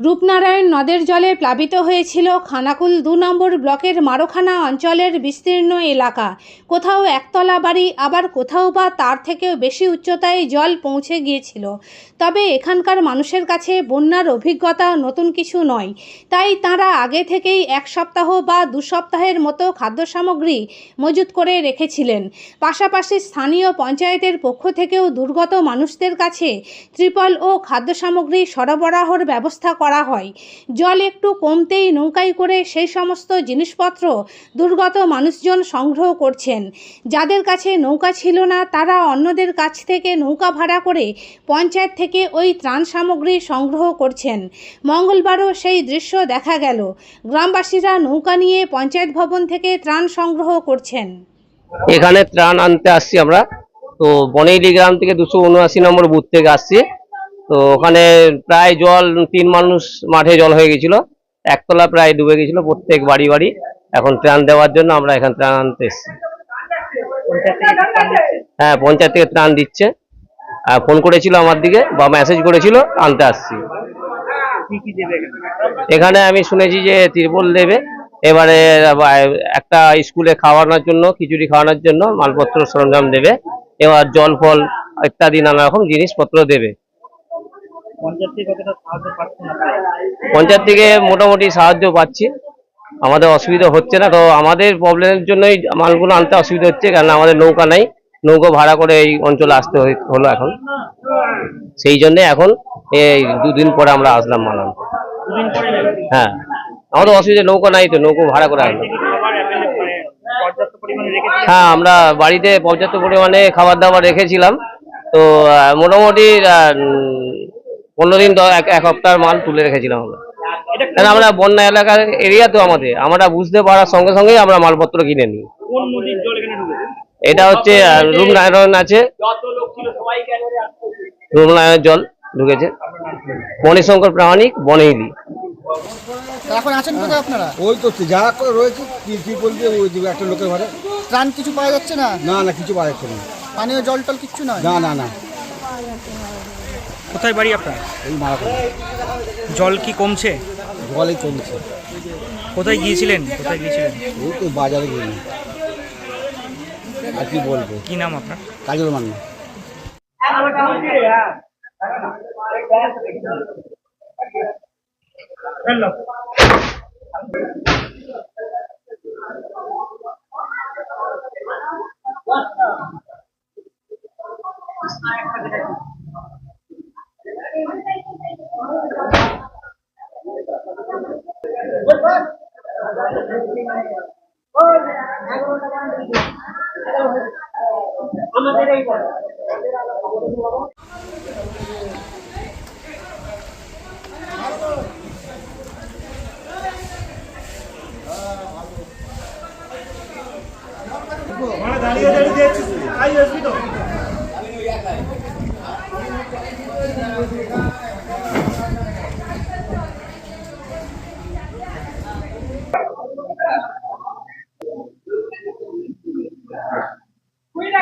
রূপনারায়ণ নদের জলে প্লাবিত হয়েছিল খানাকুল দু নম্বর ব্লকের মারোখানা অঞ্চলের বিস্তীর্ণ এলাকা। কোথাও একতলা বাড়ি, আবার কোথাও বা তার থেকেও বেশি উচ্চতায় জল পৌঁছে গিয়েছিল। তবে এখানকার মানুষের কাছে বন্যার অভিজ্ঞতা নতুন কিছু নয়। তাই তারা আগে থেকেই এক সপ্তাহ বা দু সপ্তাহের মতো খাদ্য সামগ্রী মজুত করে রেখেছিলেন। পাশাপাশি স্থানীয় পঞ্চায়েতের পক্ষ থেকেও দুর্গত মানুষদের কাছে ত্রিপল ও খাদ্য সামগ্রী সরবরাহর ব্যবস্থা করা হয়। জল একটু কমতেই নৌকায় করে সেই সমস্ত জিনিসপত্র দুর্গত মানুষজন সংগ্রহ করছেন। যাদের কাছে নৌকা ছিল না, তারা অন্যদের কাছ থেকে নৌকা ভাড়া করে পঞ্চায়েত থেকে ওই ত্রাণ সামগ্রী সংগ্রহ করছেন। মঙ্গলবারও সেই দৃশ্য দেখা গেল। গ্রামবাসীরা নৌকা নিয়ে পঞ্চায়েত ভবন থেকে ত্রাণ সংগ্রহ করছেন। এখানে ত্রাণ আনতে আসছি আমরা। তো বনেইলি গ্রাম থেকে দুশো উনআশি নম্বর বুথ থেকে আসছি। তো ওখানে প্রায় জল, তিন মানুষ মাঠে জল হয়ে গেছিল। একতলা প্রায় ডুবে গেছিল, প্রত্যেক বাড়ি বাড়ি। এখন ত্রাণ দেওয়ার জন্য আমরা এখানে ত্রাণ আনতে এসেছি। হ্যাঁ পঞ্চায়েত থেকে ত্রাণ দিচ্ছে। আর ফোন করেছিল আমার দিকে, বা মেসেজ করেছিল, আনতে আসছি। এখানে আমি শুনেছি যে তিরপল দেবে। এবারে একটা স্কুলে খাওয়ানোর জন্য, খিচুড়ি খাওয়ানোর জন্য মালপত্র সরঞ্জাম দেবে। এবার জল ফল ইত্যাদি নানা রকম জিনিসপত্র দেবে। পঞ্চায়েত থেকে মোটামুটি সাহায্য পাচ্ছি। আমাদের অসুবিধা হচ্ছে না তো আমাদের প্রবলেমের জন্যই মালগুলো আনতে অসুবিধা হচ্ছে কারণ আমাদের নৌকা নাই। নৌকা ভাড়া করে এই অঞ্চলে আসতে হলো এখন। সেই জন্যে এখন এই দুদিন পরে আমরা আসলাম মাল। হ্যাঁ। আমাদের অসুবিধা নৌকা নাই তো নৌকো ভাড়া করে আসলাম। মানে হ্যাঁ আমরা বাড়িতে পর্যাপ্ত পরিমাণে খাবার দাবার রেখেছিলাম। তো মোটামুটি পনেরো দিন এক এক সপ্তাহের মাল তুলে রেখেছিলাম আমরা। এটা কারণ আমরা বন্যা এলাকার এরিয়া তো আমাদের। আমরা বুঝতে পারার সঙ্গে সঙ্গেই আমরা মালপত্র কিনে নিই। কোন নদীর জল এখানে ঢুকেছে? এটা হচ্ছে রূপনারায়ণ আছে। রূপনারায়ণের জল ঢুকেছে। মণিশঙ্কর প্রামাণিক বনেইলি তা এখন আছেন কোথায় আপনারা? ওই তো যা করে রয়েছে ত্রিপল দিয়ে ওই একটা লোকের ঘরে। ত্রাণ কিছু পাওয়া যাচ্ছে না? না না কিছু পাওয়া যাচ্ছে না। পানীয় জল টল কিচ্ছু নয়? না না না। কোথায় বাড়ি আপনার? এই মারা জল কি কমছে? জলই কমছে। কোথায় গিয়েছিলেন? কোথায় গিয়েছিলেন? ওই তো বাজারে গিয়ে। আর কি বলব? কি নাম আপনার? আমাদের এই দাঁড়িয়ে দাঁড়িয়ে দেখছিস আই আসবি তো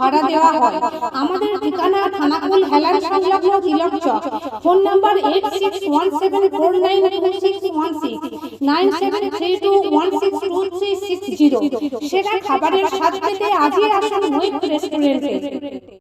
ভাড়া দেওয়া হয়। আমাদের ঠিকানা থানাকুল হেলার সংলগ্ন Tilak Chak. Phone number eight six one seven four nine two one seven three two one six খাবারের স্বাদ পেতে আজই আসুন রেস্টুরেন্টে।